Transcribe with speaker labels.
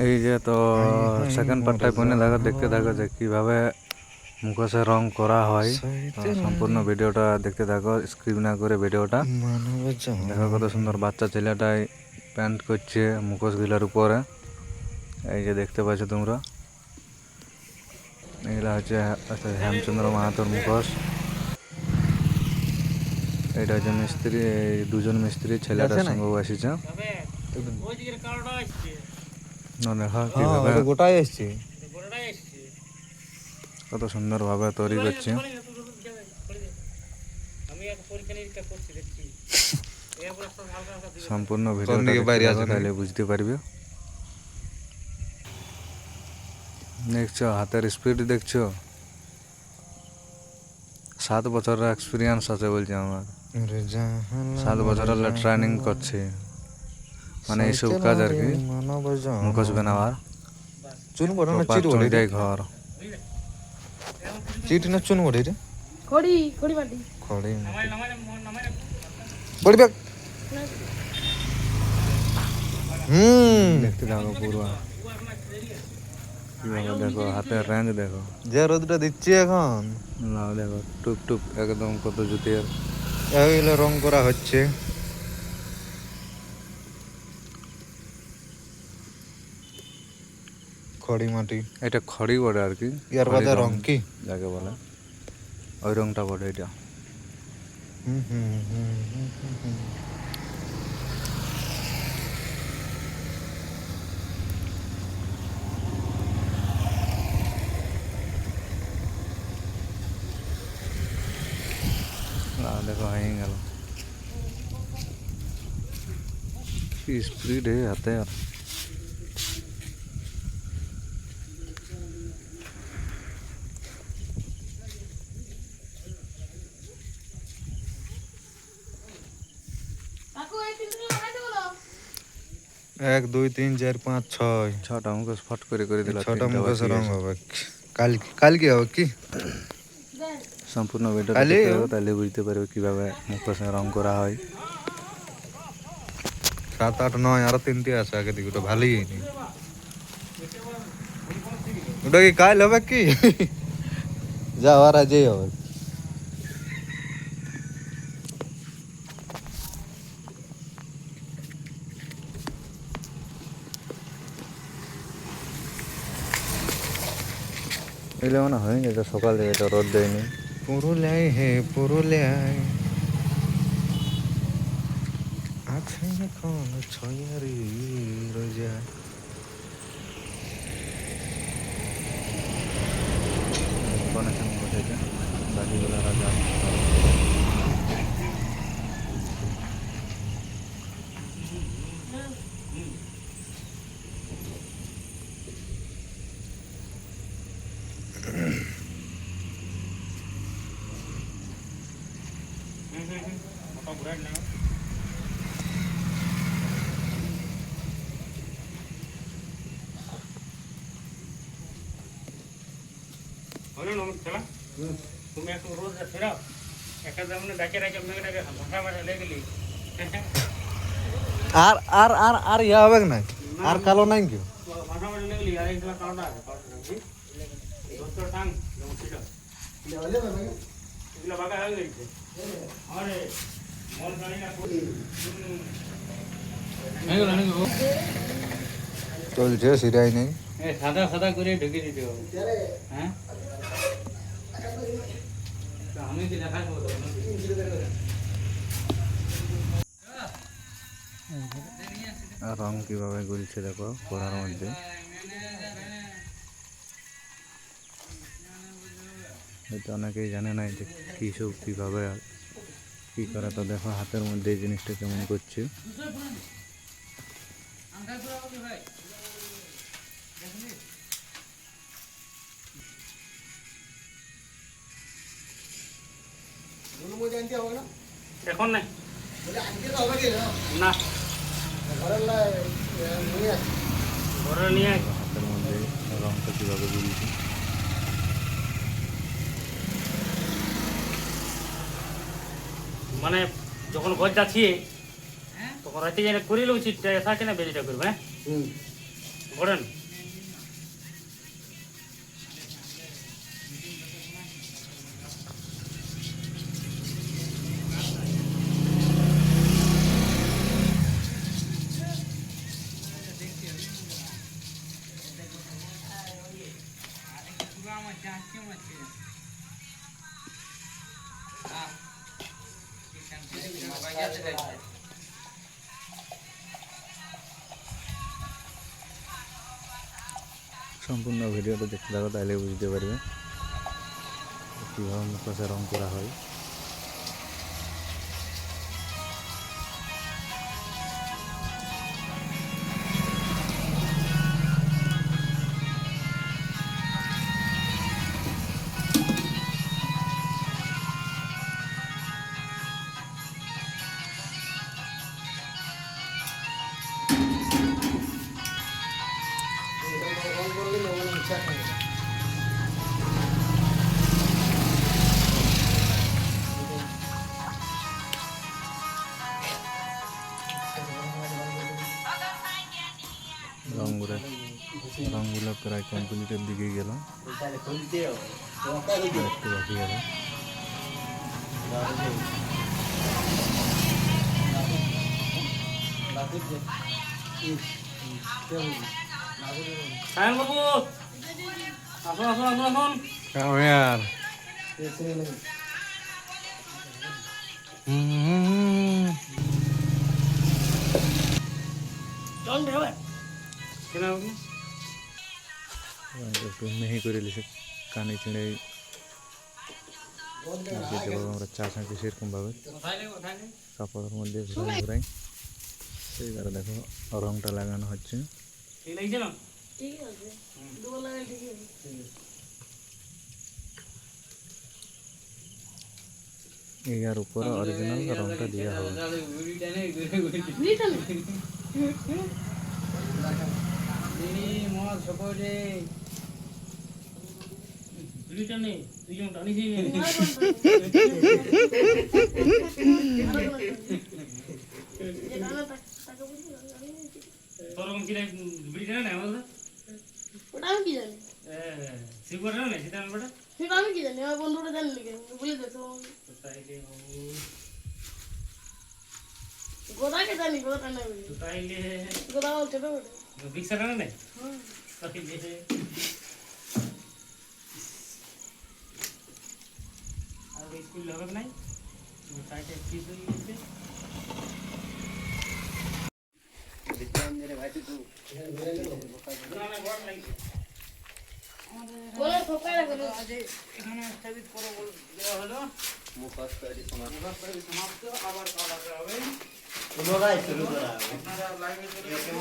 Speaker 1: এই যে তো সেকেন্ড পার্টটায় পড়ে দেখো দেখতে থাকো যে কীভাবে মুখোশে রং করা হয় সম্পূর্ণ ভিডিওটা দেখতে থাকো স্ক্রিপ না করে ভিডিওটা। দেখো কত সুন্দর বাচ্চা ছেলেটাই প্যান্ট করছে মুখোশগুলোর উপরে। এই যে দেখতে পাচ্ছ তোমরা। এগুলা হচ্ছে হচ্ছে হেমচন্দ্র মাহাতোর মুখোশ। এটা হচ্ছে মিস্ত্রি এই দুজন মিস্ত্রি ছেলেটার সঙ্গে এসেছে
Speaker 2: গোটাই এসছে।
Speaker 1: কত সুন্দরভাবে তৈরি করছে। সম্পূর্ণ ভিডিও বুঝতে পারবে? দেখছ হাতের স্পিড দেখছ? সাত বছরের এক্সপিরিয়েন্স আছে বলছে আমার। সাত বছরের ট্রেনিং করছে। মানে এইসব কাজ আর কি। মুখোশ বানাবার
Speaker 2: চুন বড় না চিট
Speaker 1: ঘর।
Speaker 2: চিট না চুন বড় রে।
Speaker 3: খড়ি খড়ি বাটি।
Speaker 2: খড়ে বড় ব্যাগ। হুম।
Speaker 1: দেখতে পুরো। দেখো হাতের রেঞ্জ দেখো।
Speaker 2: যে রোদটা দিচ্ছি এখন।
Speaker 1: নাও দেখো টুক টুক একদম কত জুতের।
Speaker 2: রং করা হচ্ছে। খড়ি মাটি।
Speaker 1: এটা খড়ি বড়ে আর কি।
Speaker 2: ইয়ার বাদে রং কি?
Speaker 1: যাকে বলে। ওই রংটা বড়ে এটা। দেখো হয়ে গেল। কি স্পিড হাতে আর
Speaker 3: কাকু এই তিনটে লাগাইতে বলো
Speaker 2: এক দুই তিন চার পাঁচ ছয়।
Speaker 1: ছটা মুখোশ ফট করে করে দিল
Speaker 2: ছটা মুখোশ রং হবে। কাল কাল কি হবে কি?
Speaker 1: সম্পূর্ণ ভিডিও তাহলে বুঝতে পারবে কীভাবে মুখোশে রং করা হয়।
Speaker 2: সাত আট নয় আরও তিনটে আছে আগে দিকে ওটা ভালোই হয়নি। ওটা কি কাল হবে কি? যাওয়ার আজই হবে।
Speaker 1: এগুলো মানে হয়নি এটা সকালে এটা রোদ দেয়নি
Speaker 2: পুরুলিয়ায় হে পুরুলিয়ায় আছে এখন ছয়ারি রোজা
Speaker 1: বানাচ্ছে মুখোশ এটা বাকিগুলো রাজা
Speaker 4: তুমি একটু রোজ ফেরাও একটা যেমন ডাকে ডাকে মেঘে ডাকে ভাষা ভাষা লেগে গেলি।
Speaker 2: আর আর আর আর ইয়া হবে না। আর কালো নাই কি
Speaker 4: ভাষা ভাষা লেগে গেলি আর এইগুলা কারোটা আছে কারোটা বুঝছি দোস্তর টাং যেমন ছিল এগুলো বাগা হয়ে গেছে।
Speaker 2: চলছে সিরাই নেই।
Speaker 4: সাদা সাদা করে ঢুকে দিতে হবে। হ্যাঁ? আমি কি
Speaker 1: রং কীভাবে গুলছে দেখো পড়ার মধ্যে। হয়তো অনেকেই জানে না যে কী সব কীভাবে কী করে তো দেখো হাতের মধ্যে এই জিনিসটা কেমন করছে।
Speaker 4: এখন নাই। না। ঘরে নিয়ে।
Speaker 1: হাতের মধ্যে রংটা কীভাবে গুলছে
Speaker 4: মানে যখন ঘর যাচ্ছি তখন রাতে যেন করিলে উচিত এসা কেন বেরিটা করবে হ্যাঁ ঘোরেন
Speaker 1: সম্পূর্ণ ভিডিওটা দেখতে থাকো তাহলে বুঝতে পারবে কীভাবে মুখোশে রং করা হয়। রঙগুলো রঙগুলো প্রায় কমপ্লিটের দিকে গেল একটু বাকি গেল
Speaker 4: সায়ন বাবু আসুন আসুন আসুন আসুন
Speaker 2: यार
Speaker 3: জল ঢেবে
Speaker 4: কেন বাবু
Speaker 1: একটু মেহি করে লিখে কানে ছিঁড়ে যেভাবে আমরা চা ছাঁকি সেরকমভাবে
Speaker 4: কোথায় নেই কোথায় নেই
Speaker 1: কাপড়ের মধ্যে ঘুরাই ঘুরাই সেইবারে দেখো রংটা লাগানো হচ্ছে
Speaker 4: ঠিক লাগছে না
Speaker 3: ঠিক আছে দুবার লাগাই ঠিক আছে।
Speaker 1: ইয়ার উপরে অরিজিনাল রংটা দেওয়া হবে।
Speaker 3: বুঝিস
Speaker 4: দুইটা নেই দুইজন টানিছি তোরকম কি বিড়ি টানে না বলতো
Speaker 3: ওটা আমি কি জানি?
Speaker 4: শিবর না সেটা আমি বেটা?
Speaker 3: সেটা আমি কি জানি? আমার বন্ধুটা জানি লিখে বলে দে তো
Speaker 4: তাইলে বাবু
Speaker 3: গোদাকে জানি গোদা টানা বলি
Speaker 4: তো তাইলে
Speaker 3: গোদা আমার ছোট বটে।
Speaker 4: রিক্সা টানে না তাইলে আর স্কুল হবে কি দিতে
Speaker 2: পুনরায় শুরু করা
Speaker 4: আপনারা লাইভে চলে আসুন।